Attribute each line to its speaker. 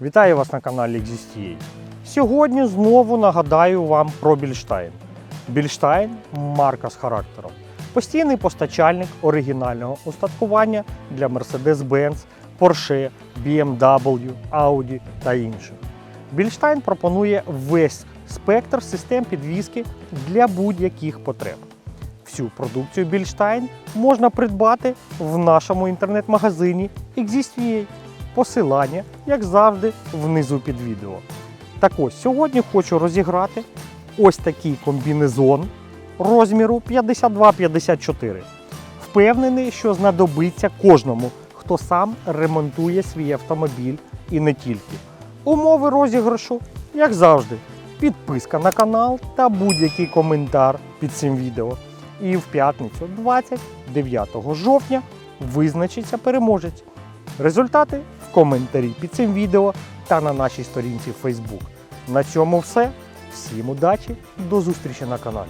Speaker 1: Вітаю вас на каналі XSTA. Сьогодні знову нагадаю вам про Більштайн. Більштайн марка з характером. Постійний постачальник оригінального устаткування для Mercedes-Benz, Porsche, BMW, Audi та інших. Більштайн пропонує весь спектр систем підвізки для будь-яких потреб. Всю продукцію Більштайн можна придбати в нашому інтернет-магазині XSTA. Посилання, як завжди, внизу під відео. Так ось сьогодні хочу розіграти ось такий комбінезон розміру 52-54. Впевнений, що знадобиться кожному, хто сам ремонтує свій автомобіль і не тільки. Умови розіграшу, як завжди, підписка на канал та будь-який коментар під цим відео. І в п'ятницю, 29 жовтня, визначиться переможець. Результати коментарі під цим відео та на нашій сторінці в Facebook. На цьому все. Всім удачі, до зустрічі на каналі.